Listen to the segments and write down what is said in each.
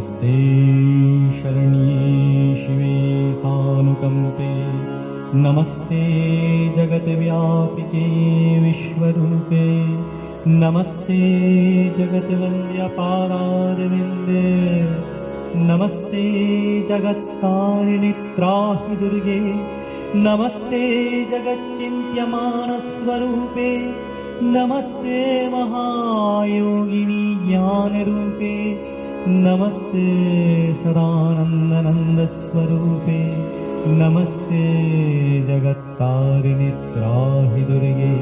नमस्ते शरण्ये शिवे सानुकम्पे। नमस्ते जगद्व्यापिके विश्वरूपे। नमस्ते जगद्वन्द्यपादारविन्दे नमस्ते जगत्तारिणि त्राहि दुर्गे नमस्ते जगच्चिन्त्यमानस्वरूपे। नमस्ते महायोगिनी ज्ञानरूपे नमस्ते सदानन्दनन्दस्वरूपे नमस्ते जगत्तारिणि त्राहि दुर्गे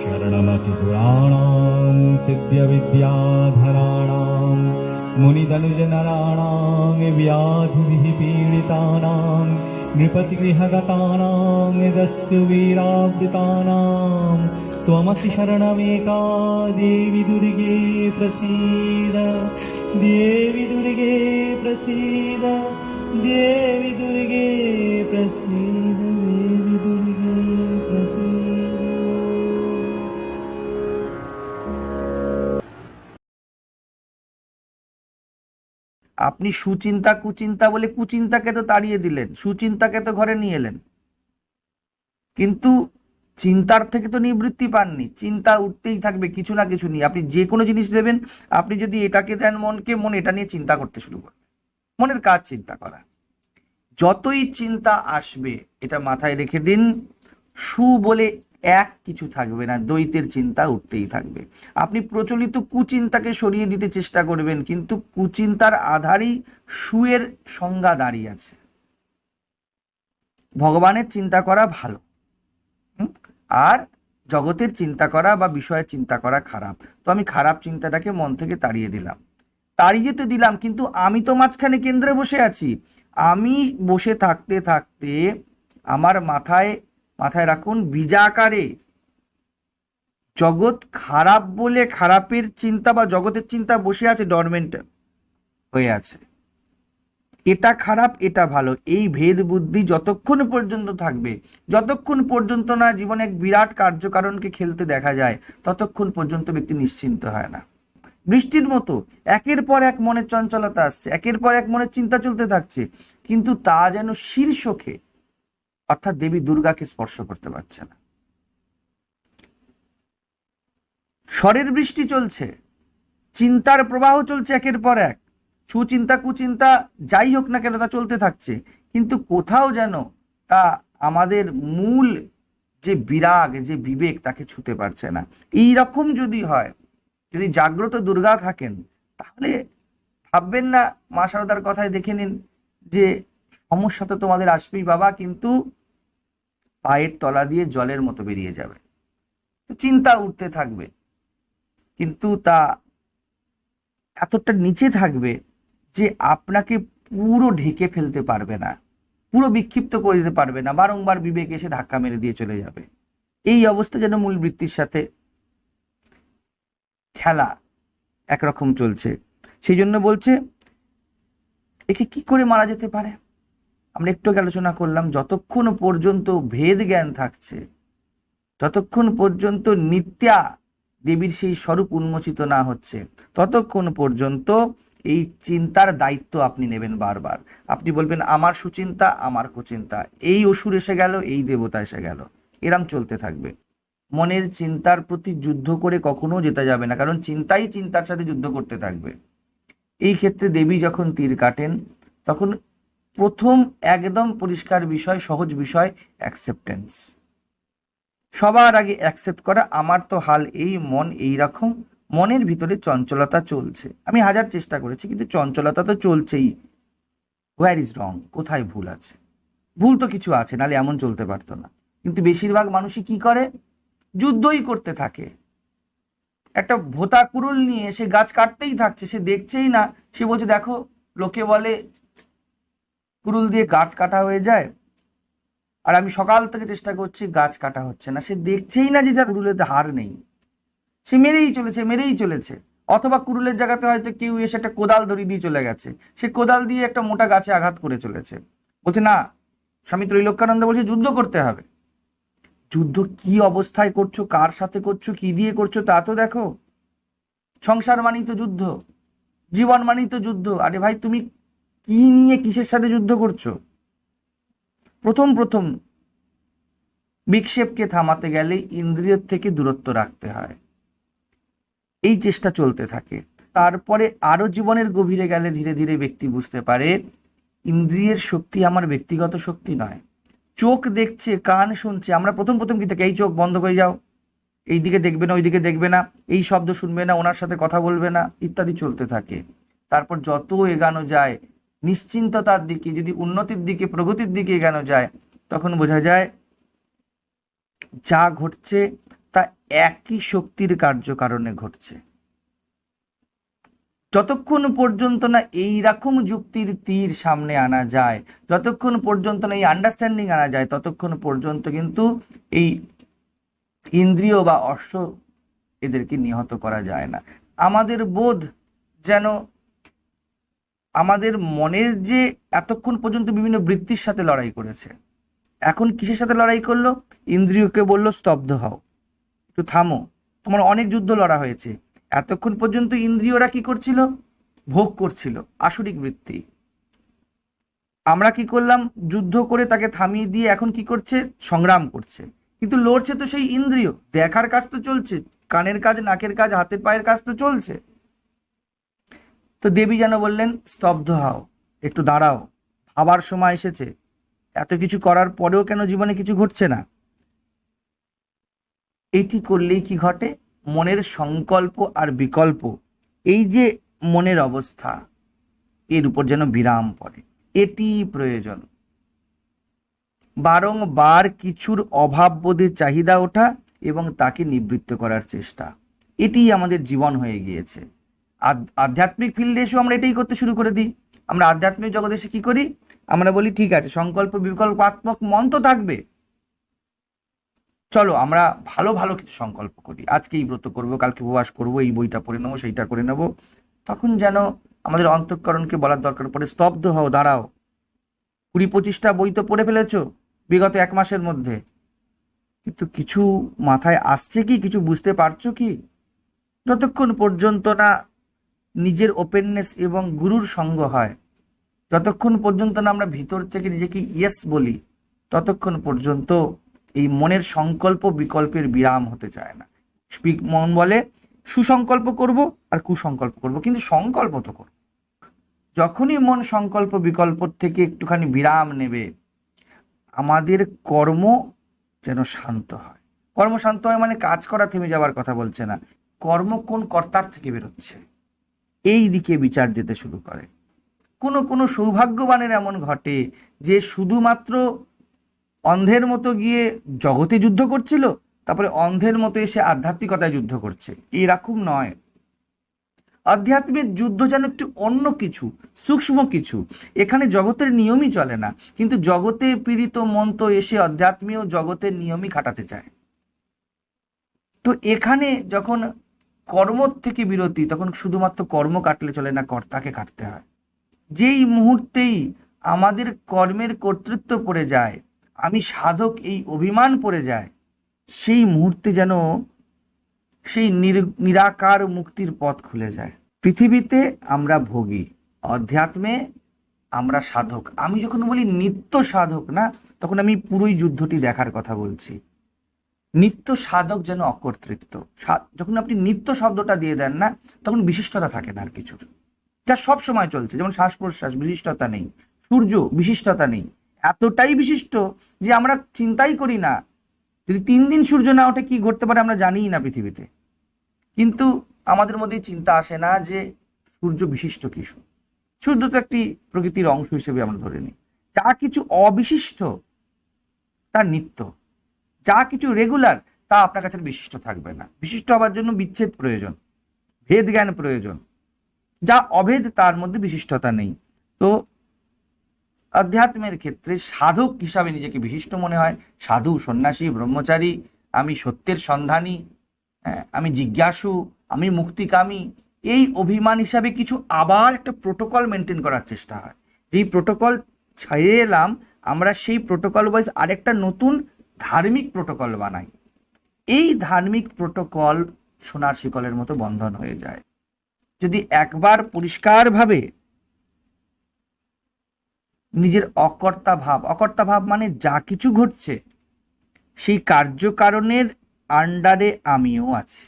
शरणमसि सुराणां सिद्ध्यविद्याधराणां मुनिदनुजनराणां व्याधिभिः पीडितानां नृपतिगृहगतानां दस्युवीरावृतानां त्वमसि शरणमेका देवि दुर्गे प्रसीद देवि दुर्गे प्रसीद देवि दुर्गे प्रसीद देवि दुर्गे प्रसीद আপনি সুচিন্তা কুচিন্তা বলে কুচিন্তাকে তো তাড়িয়ে দিলেন সুচিন্তাকে তো ঘরে নিয়ে এলেন কিন্তু চিন্তার থেকে তো নিবৃত্তি পাননি, চিন্তা উঠতেই থাকবে, কিছু না কিছু নিয়ে। আপনি যে কোনো জিনিস দেবেন, আপনি যদি এটাকে দেন মনকে, মন এটা নিয়ে চিন্তা করতে শুরু করবে। মনের কাজ চিন্তা করা। যতই চিন্তা আসবে, এটা মাথায় রেখে দিন, সু বলে এক কিছু থাকবে না, দ্বৈতের চিন্তা উঠতেই থাকবে। আপনি প্রচলিত কুচিন্তাকে সরিয়ে দিতে চেষ্টা করবেন, কিন্তু কুচিন্তার আধারই সুয়ের সংজ্ঞা দাঁড়িয়ে আছে। ভগবানের চিন্তা করা ভালো? আর জগতের চিন্তা করা বা বিষয়ের চিন্তা করা খারাপ। তো আমি খারাপ চিন্তাটাকে মন থেকে তাড়িয়ে দিলাম। তাড়িয়ে তো দিলাম, কিন্তু আমি তো মাঝখানে কেন্দ্রে বসে আছি। আমি বসে থাকতে থাকতে আমার মাথায় মাথায় রাখুন বীজাকারে জগৎ খারাপ বলে খারাপের চিন্তা বা জগতের চিন্তা বসে আছে ডরমেন্ট হয়ে আছে। এটা খারাপ, এটা ভালো। এই ভেদ বুদ্ধি যতক্ষণ পর্যন্ত থাকবে, যতক্ষণ পর্যন্ত না জীবনে এক বিরাট কার্যকারণকে খেলতে দেখা যায়, ততক্ষণ পর্যন্ত ব্যক্তি নিশ্চিন্ত হয় না। বৃষ্টির মতো, একের পর এক মনের চঞ্চলতা আসছে, একের পর এক মনের চিন্তা চলতে থাকছে, কিন্তু তা যেন শীর্ষকে, অর্থাৎ দেবী দুর্গাকে স্পর্শ করতে পারছে না। স্বরের বৃষ্টি চলছে, চিন্তার প্রবাহ চলছে একের পর এক সুচিন্তা কুচিন্তা যাই হোক না কেন তা চলতে থাকছে। কিন্তু কোথাও যেন তা আমাদের মূল যে বিরাগ, যে বিবেক তাকে ছুতে পারছে না। এই রকম যদি হয়, যদি জাগ্রত দুর্গা থাকেন, তাহলে ভাববেন না, মা সারদার কথায় দেখে নিন যে সমস্যা তো তোমাদের আসবেই বাবা, কিন্তু পায়ের তলা দিয়ে জলের মতো বেরিয়ে যাবে। তো চিন্তা উঠতে থাকবে। কিন্তু তা এতটা নিচে থাকবে যে আপনাকে পুরো ঢেকে ফেলতে পারবে না, পুরো বিক্ষিপ্ত করে দিতে পারবে না, বারংবার বিবেক এসে ধাক্কা মেরে দিয়ে চলে যাবে। এই অবস্থা যেন মূল বৃত্তির সাথে খেলা একরকম চলছে। সেই জন্য বলছে, একে কি করে মারা যেতে পারে? আমরা একটু আলোচনা করলাম, যতক্ষণ পর্যন্ত ভেদ জ্ঞান থাকছে ততক্ষণ পর্যন্ত নিত্যা দেবীর সেই স্বরূপ উন্মোচিত না হচ্ছে, ততক্ষণ পর্যন্ত এই চিন্তার দায়িত্ব আপনি নেবেন বারবার। আপনি বলবেন, আমার সুচিন্তা, আমার কুচিন্তা। এই অসুর এসে গেল, এই দেবতা এসে গেল। এরম চলতে থাকবে। মনের চিন্তার প্রতি যুদ্ধ করে কখনো যেতে যাবে না, কারণ চিন্তাই চিন্তার সাথে যুদ্ধ করতে থাকবে। এই ক্ষেত্রে দেবী যখন তীর কাটেন, তখন প্রথম একদম পরিষ্কার বিষয়, সহজ বিষয় অ্যাকসেপ্টেন্স সবার আগে অ্যাকসেপ্ট করা, আমার তো হাল এই, মন এই রকম। মনের ভিতরে চঞ্চলতা চলছে। আমি হাজার চেষ্টা করেছি, কিন্তু চঞ্চলতা তো চলছেই। হোয়ার ইজ রং কোথায় ভুল আছে? ভুল তো কিছু আছে, নালে এমন চলতে পারতো না। কিন্তু বেশিরভাগ মানুষই কি করে? যুদ্ধই করতে থাকে। একটা ভোতা কুরুল নিয়ে সে গাছ কাটতেই থাকছে, সে দেখছেই না। সে বলছে, দেখো, লোকে বলে কুরুল দিয়ে গাছ কাটা হয়ে যায়, আর আমি সকাল থেকে চেষ্টা করছি গাছ কাটা হচ্ছে না। সে দেখছেই না যে যার কুরুলের হার নেই। সে মেরেই চলেছে মেরেই চলেছে। অথবা কুরুলের জায়গাতে হয়তো কেউ এসে একটা কোদাল ধরিয়ে দিয়ে চলে গেছে। সে কোদাল দিয়ে একটা মোটা গাছে আঘাত করে চলেছে। বলছে, না, স্বামী ত্রৈলোক্যানন্দ বলছে, যুদ্ধ করতে হবে। যুদ্ধ কি অবস্থায় করছ? কার সাথে করছ? কি দিয়ে করছ? তা তো দেখো। সংসার মানেই তো যুদ্ধ, জীবন মানেই তো যুদ্ধ। আরে ভাই, তুমি কি নিয়ে কিসের সাথে যুদ্ধ করছ? প্রথম প্রথম বিক্ষেপকে থামাতে গেলে ইন্দ্রিয়র থেকে দূরত্ব রাখতে হয়। এই চেষ্টা চলতে থাকে। তারপরে আরও জীবনের গভীরে গেলে ধীরে ধীরে ব্যক্তি বুঝতে পারে, ইন্দ্রিয়ের শক্তি আমার ব্যক্তিগত শক্তি নয়। চোখ দেখছে, কান শুনছে, আমরা প্রথম প্রথম কি থেকে? এই চোখ বন্ধ করে যাও। এই দিকে দেখবে না, ওই দিকে দেখবে না, এই শব্দ শুনবে না, ওনার সাথে কথা বলবে না, ইত্যাদি চলতে থাকে। তারপর যত এগানো যায়, নিশ্চিন্ততার দিকে, যদি উন্নতির দিকে, প্রগতির দিকে এগানো যায়, তখন বোঝা যায়, যা ঘটছে একই শক্তির কার্য কারণে ঘটছে। যতক্ষণ পর্যন্ত না এই রকম যুক্তির তীর সামনে আনা যায়, যতক্ষণ পর্যন্ত না এই আন্ডারস্ট্যান্ডিং আনা যায়, ততক্ষণ পর্যন্ত কিন্তু এই ইন্দ্রিয় বা অশ্ব এদেরকে নিহত করা যায় না। আমাদের বোধ যেন আমাদের মনের যে এতক্ষণ পর্যন্ত বিভিন্ন বৃত্তির সাথে লড়াই করেছে, এখন কিসের সাথে লড়াই করল? ইন্দ্রিয়কে বলল, স্তব্ধ হও। একটু থামো, তোমার অনেক যুদ্ধ লড়া হয়েছে। এতক্ষণ পর্যন্ত ইন্দ্রিয়রা কি করছিল? ভোগ করছিল, আসরিক বৃত্তি। আমরা কি করলাম? যুদ্ধ করে তাকে থামিয়ে দিয়ে এখন কি করছে? সংগ্রাম করছে। কিন্তু লড়ছে তো সেই ইন্দ্রিয়, দেখার কাজ তো চলছে, কানের কাজ, নাকের কাজ, হাতের পায়ের কাজ তো চলছে। তো দেবী যেন বললেন, স্তব্ধ হও, একটু দাঁড়াও ভাবার সময় এসেছে। এত কিছু করার পরেও কেন জীবনে কিছু ঘটছে না? এটি করলেই কি ঘটে? মনের সংকল্প আর বিকল্প, এই যে মনের অবস্থা, এর উপর যেন বিরাম পড়ে। এটি প্রয়োজন। বারংবার কিছুর অভাব বোধের চাহিদা ওঠা এবং তাকে নিবৃত্ত করার চেষ্টা। এটি আমাদের জীবন হয়ে গিয়েছে। আধ্যাত্মিক ফিল্ডে এসেও আমরা এটাই করতে শুরু করে দিই। আমরা আধ্যাত্মিক জগতে এসে কি করি? আমরা বলি, ঠিক আছে, সংকল্প বিকল্পাত্মক মন তো থাকবে। চলো, আমরা ভালো ভালো কিছু সংকল্প করি। আজকে এই ব্রত করব, কালকে উপবাস করব, এই বইটা পড়ে নেব, সেইটা করে নেব। তখন যেন আমাদের অন্তঃকরণকে বলার দরকার পড়ে, স্তব্ধ হও, দাঁড়াও। কুড়ি পঁচিশটা বই তো পড়ে ফেলেছো, বিগত এক মাসের মধ্যে। কিন্তু কিছু মাথায় আসছে কি? কিছু বুঝতে পারছ কি? যতক্ষণ পর্যন্ত না নিজের ওপেননেস এবং গুরুর সঙ্গ হয়, যতক্ষণ পর্যন্ত না আমরা ভিতর থেকে নিজেকে ইয়েস বলি, ততক্ষণ পর্যন্ত এই মনের সংকল্প বিকল্পের বিরাম হতে চায় না। মন বলে, সুসংকল্প করব আর কুসংকল্প করব, কিন্তু সংকল্প তো করব। যখনই মন সংকল্প বিকল্প থেকে একটুখানি বিরাম নেবে, আমাদের কর্ম যেন শান্ত হয়। কর্ম শান্ত হয় মানে কাজ করা, থেমে যাওয়ার কথা বলছে না। কর্ম কোন কর্তার থেকে বেরোচ্ছে? এই দিকে বিচার যেতে শুরু করে। কোনো কোনো সৌভাগ্যবানের এমন ঘটে যে শুধুমাত্র অন্ধের মতো গিয়ে জগতে যুদ্ধ করছিল, তারপরে অন্ধের মতো এসে আধ্যাত্মিকতায় যুদ্ধ করছে। এরকম নয়। আধ্যাত্মিক যুদ্ধ যেন একটু অন্য কিছু, সূক্ষ্ম কিছু। এখানে জগতের নিয়মই চলে না, কিন্তু জগতে পীড়িত মন তো এসে আধ্যাত্মীয় জগতের নিয়মই খাটাতে চায়। তো এখানে যখন কর্ম থেকে বিরতি, তখন শুধুমাত্র কর্ম কাটলে চলে না, কর্তাকে কাটতে হয়। যেই মুহূর্তেই আমাদের কর্মের কর্তৃত্ব পড়ে যায় আমি সাধক এই অভিমান পড়ে যায় সেই মুহূর্তে যেন সেই নির- নিরাকার মুক্তির পথ খুলে যায়। পৃথিবীতে আমরা ভোগী, অধ্যাত্মে আমরা সাধক। আমি যখন বলি নিত্য সাধক না, তখন আমি পুরোই যুদ্ধটি দেখার কথা বলছি। নিত্য সাধক যেন অকর্তৃত্ব। যখন আপনি নিত্য শব্দটা দিয়ে দেন না, তখন বিশিষ্টতা থাকে না আর কিছু। যা সব সময় চলছে, যেমন শ্বাস প্রশ্বাস বিশিষ্টতা নেই। সূর্য, বিশিষ্টতা নেই। এতটাই বিশিষ্ট যে আমরা চিন্তাই করি না। যদি তিন দিন সূর্য না ওঠে, কি ঘটতে পারে আমরা জানিই না পৃথিবীতে। কিন্তু আমাদের মধ্যে চিন্তা আসে না যে সূর্য বিশিষ্ট কিছু সূর্য? তো একটি প্রকৃতির অংশ হিসেবে আমরা ধরে নিই। যা কিছু অবিশিষ্ট, তা নিত্য। যা কিছু রেগুলার তা আপনার কাছে বিশিষ্ট থাকবে না। বিশিষ্ট হওয়ার জন্য বিচ্ছেদ প্রয়োজন ভেদ জ্ঞান প্রয়োজন। যা অভেদ, তার মধ্যে বিশিষ্টতা নেই। তো আধ্যাত্মের ক্ষেত্রে সাধক হিসাবে নিজেকে বিশিষ্ট মনে হয়। সাধু সন্ন্যাসী ব্রহ্মচারী আমি সত্যের সন্ধানী হ্যাঁ, আমি জিজ্ঞাসু আমি মুক্তিকামী এই অভিমান হিসাবে কিছু আবার একটা প্রোটোকল মেনটেন করার চেষ্টা হয়। যেই প্রোটোকল ছেড়ে এলাম আমরা সেই প্রোটোকল ওয়াইজ আরেকটা নতুন ধার্মিক প্রোটোকল বানাই। এই ধার্মিক প্রোটোকল সোনার শিকলের মতো বন্ধন হয়ে যায়। যদি একবার পরিষ্কারভাবে নিজের অকর্তা ভাব। অকর্তা ভাব মানে যা কিছু ঘটছে, সেই কার্যকারণের আন্ডারে আমিও আছি।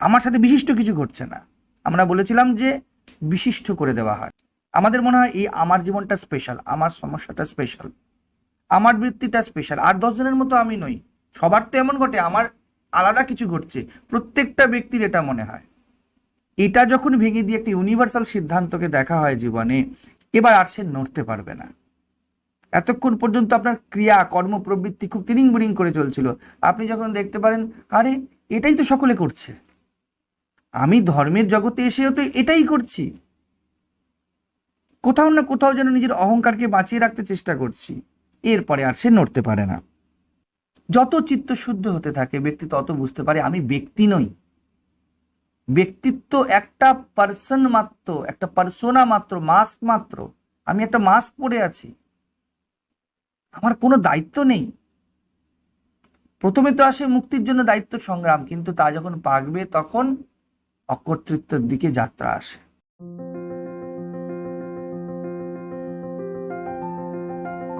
আমার সাথে বিশিষ্ট কিছু ঘটছে না। আমরা বলেছিলাম যে বিশিষ্ট করে দেওয়া হয়। আমাদের মনে হয় এই আমার জীবনটা স্পেশাল আমার সমস্যাটা স্পেশাল আমার বৃত্তিটা স্পেশাল আর দশজনের মতো আমি নই। সবার তো এমন ঘটে, আমার আলাদা কিছু ঘটছে। প্রত্যেকটা ব্যক্তির এটা মনে হয়। এটা যখন ভেঙে দিয়ে একটি ইউনিভার্সাল সিদ্ধান্তকে দেখা হয় জীবনে এবার আর সে নড়তে পারবে না। এতক্ষণ পর্যন্ত আপনার ক্রিয়া, কর্ম, প্রবৃত্তি খুব তিরিং বিরিং করে চলছিল। আপনি যখন দেখতে পারেন, আরে, এটাই তো সকলে করছে। আমি ধর্মের জগতে এসেও তো এটাই করছি। কোথাও না কোথাও যেন নিজের অহংকারকে বাঁচিয়ে রাখতে চেষ্টা করছি। এরপরে আর সে নড়তে পারে না। যত চিত্ত শুদ্ধ হতে থাকে, ব্যক্তি তত বুঝতে পারে আমি ব্যক্তি নই। ব্যক্তিত্ব একটা পার্সন মাত্র, একটা পার্সোনা মাত্র মাস্ক মাত্র। আমি একটা মাস্ক পরে আছি। আমার কোনো দায়িত্ব নেই। প্রথমে তো আসে মুক্তির জন্য দায়িত্ব সংগ্রাম, কিন্তু তা যখন পাকবে তখন অকর্তৃত্বের দিকে যাত্রা আসে।